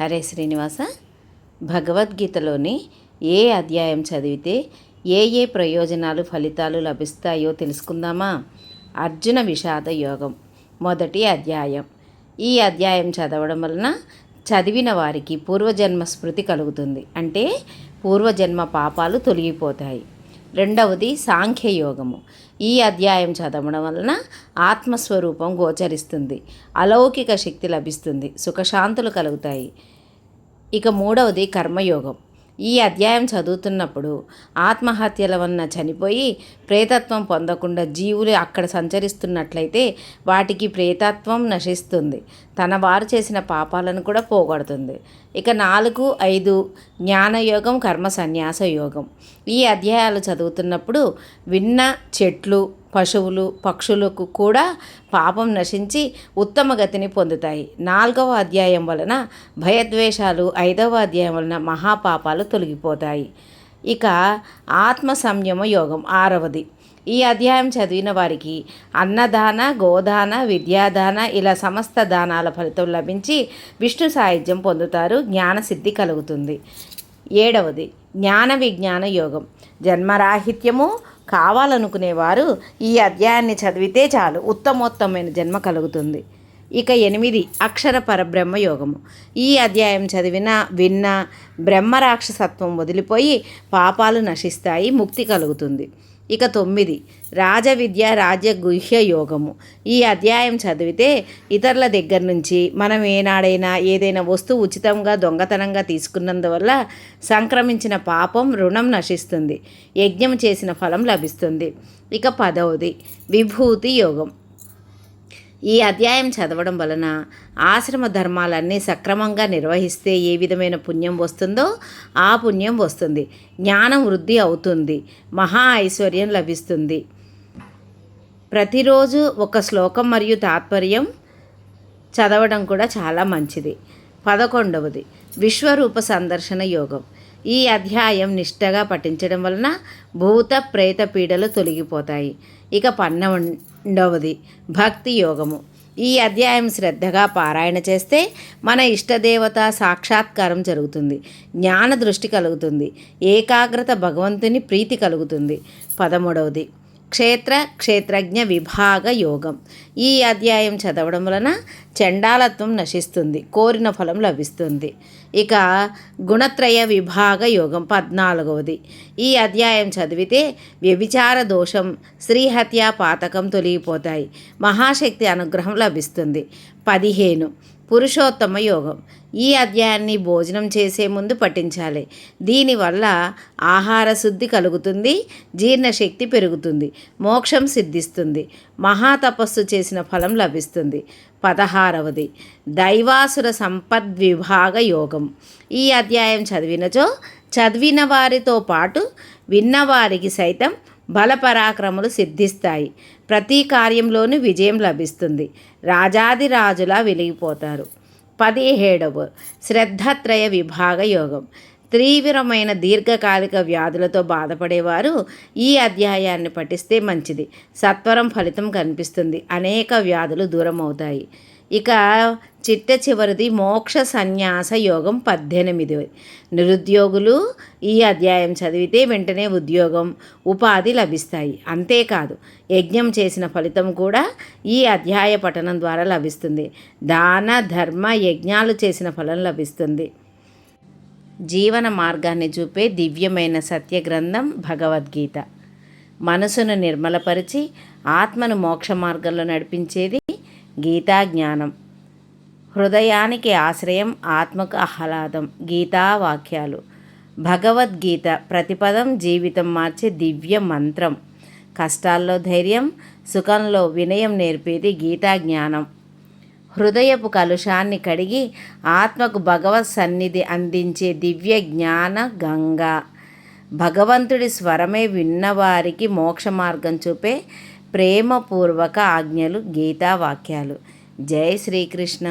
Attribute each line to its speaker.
Speaker 1: హరే శ్రీనివాస భగవద్గీతలోని ఏ అధ్యాయం చదివితే ఏ ఏ ప్రయోజనాలు ఫలితాలు లభిస్తాయో తెలుసుకుందామా? అర్జున విషాద యోగం మొదటి అధ్యాయం. ఈ అధ్యాయం చదవడం వలన చదివిన వారికి పూర్వజన్మ స్మృతి కలుగుతుంది. అంటే పూర్వజన్మ పాపాలు తొలగిపోతాయి. రెండవది సాంఖ్యయోగము. ఈ అధ్యాయం చదవడం వలన ఆత్మస్వరూపం గోచరిస్తుంది. అలౌకిక శక్తి లభిస్తుంది. సుఖశాంతులు కలుగుతాయి. ఇక మూడవది కర్మయోగం. ఈ అధ్యాయం చదువుతున్నప్పుడు ఆత్మహత్యల వలన చనిపోయి ప్రేతత్వం పొందకుండా జీవులు అక్కడ సంచరిస్తున్నట్లయితే వాటికి ప్రేతత్వం నశిస్తుంది. తన వారు చేసిన పాపాలను కూడా పోగొడుతుంది. ఇక నాలుగు ఐదు జ్ఞానయోగం కర్మ సన్యాస యోగం. ఈ అధ్యాయాలు చదువుతున్నప్పుడు విన్న చెట్లు పశువులు పక్షులకు కూడా పాపం నశించి ఉత్తమ గతిని పొందుతాయి. నాలుగవ అధ్యాయం వలన భయద్వేషాలు ఐదవ అధ్యాయం వలన మహాపాపాలు తొలగిపోతాయి. ఇక ఆత్మ సంయమ యోగం ఆరవది. ఈ అధ్యాయం చదివిన వారికి అన్నదాన గోదాన విద్యాదాన ఇలా సమస్త దానాల ఫలితం లభించి విష్ణు సాహిత్యం పొందుతారు జ్ఞానసిద్ధి కలుగుతుంది. ఏడవది జ్ఞాన విజ్ఞాన యోగం. జన్మరాహిత్యము కావాలనుకునేవారు ఈ అధ్యాయాన్ని చదివితే చాలు. ఉత్తమోత్తమైన జన్మ కలుగుతుంది. ఇక ఎనిమిది అక్షర పరబ్రహ్మ యోగము. ఈ అధ్యాయం చదివిన విన్న బ్రహ్మరాక్షసత్వం వదిలిపోయి పాపాలు నశిస్తాయి ముక్తి కలుగుతుంది. ఇక తొమ్మిది. రాజవిద్య రాజ్య గుహ్య యోగము. ఈ అధ్యాయం చదివితే ఇతరుల దగ్గర నుంచి మనం ఏనాడైనా ఏదైనా వస్తువు ఉచితంగా దొంగతనంగా తీసుకున్నందువల్ల సంక్రమించిన పాపం రుణం నశిస్తుంది. యజ్ఞం చేసిన ఫలం లభిస్తుంది. ఇక పదవది. విభూతి యోగం. ఈ అధ్యాయం చదవడం వలన ఆశ్రమ ధర్మాలన్నీ సక్రమంగా నిర్వహిస్తే ఏ విధమైన పుణ్యం వస్తుందో ఆ పుణ్యం వస్తుంది. జ్ఞానం వృద్ధి అవుతుంది. మహా ఐశ్వర్యం లభిస్తుంది. ప్రతిరోజు ఒక శ్లోకం మరియు తాత్పర్యం చదవడం కూడా చాలా మంచిది. పదకొండవది విశ్వరూప సందర్శన యోగం. ఈ అధ్యాయం నిష్టగా పఠించడం వలన భూత ప్రేత పీడలు తొలగిపోతాయి. ఇక పన్నెండవది భక్తి యోగము. ఈ అధ్యాయం శ్రద్ధగా పారాయణ చేస్తే మన ఇష్టదేవత సాక్షాత్కారం జరుగుతుంది. జ్ఞాన దృష్టి కలుగుతుంది. ఏకాగ్రత భగవంతుని ప్రీతి కలుగుతుంది. పదమూడవది క్షేత్ర క్షేత్రజ్ఞ విభాగ యోగం. ఈ అధ్యాయం చదవడం వలన చండాలత్వం నశిస్తుంది కోరిన ఫలం లభిస్తుంది. ఇక గుణత్రయ విభాగ యోగం పద్నాలుగవది. ఈ అధ్యాయం చదివితే వ్యభిచార దోషం శ్రీహత్య పాతకం తొలగిపోతాయి. మహాశక్తి అనుగ్రహం లభిస్తుంది. పదిహేను. పురుషోత్తమ యోగం. ఈ అధ్యాయాన్ని భోజనం చేసే ముందు పఠించాలి. దీనివల్ల ఆహార శుద్ధి కలుగుతుంది జీర్ణశక్తి పెరుగుతుంది మోక్షం సిద్ధిస్తుంది మహాతపస్సు చేసిన ఫలం లభిస్తుంది. పదహారవది దైవాసుర సంపద్విభాగ యోగం. ఈ అధ్యాయం చదివినచో చదివిన వారితో పాటు విన్నవారికి సైతం బలపరాక్రములు సిద్ధిస్తాయి. ప్రతి కార్యంలోనూ విజయం లభిస్తుంది. రాజాదిరాజులా వెలిగిపోతారు. పదిహేడవ శ్రద్ధత్రయ విభాగ యోగం. తీవ్రమైన దీర్ఘకాలిక వ్యాధులతో బాధపడేవారు ఈ అధ్యాయాన్ని పఠిస్తే మంచిది. సత్వరం ఫలితం కనిపిస్తుంది. అనేక వ్యాధులు దూరం అవుతాయి ఇక చిట్ట చివరిది మోక్ష సన్యాస యోగం పద్దెనిమిది. నిరుద్యోగులు ఈ అధ్యాయం చదివితే వెంటనే ఉద్యోగం ఉపాధి లభిస్తాయి. అంతేకాదు యజ్ఞం చేసిన ఫలితం కూడా ఈ అధ్యాయ పఠనం ద్వారా లభిస్తుంది. దాన ధర్మ యజ్ఞాలు చేసిన ఫలం లభిస్తుంది. జీవన మార్గాన్ని చూపే దివ్యమైన సత్య గ్రంథం భగవద్గీత. మనసును నిర్మలపరిచి ఆత్మను మోక్ష మార్గంలో నడిపించేది గీతా జ్ఞానం హృదయానికి ఆశ్రయం ఆత్మకు ఆహ్లాదం గీతా వాక్యాలు భగవద్గీత ప్రతిపదం జీవితం మార్చే దివ్య మంత్రం. కష్టాల్లో ధైర్యం సుఖంలో వినయం నేర్పేది గీతా జ్ఞానం హృదయపు కలుషాన్ని కడిగి ఆత్మకు భగవత్ సన్నిధి అందించే దివ్య జ్ఞాన గంగా. భగవంతుడి స్వరమే విన్నవారికి మోక్ష మార్గం చూపే ప్రేమపూర్వక ఆజ్ఞలు గీతా వాక్యాలు జై శ్రీకృష్ణ.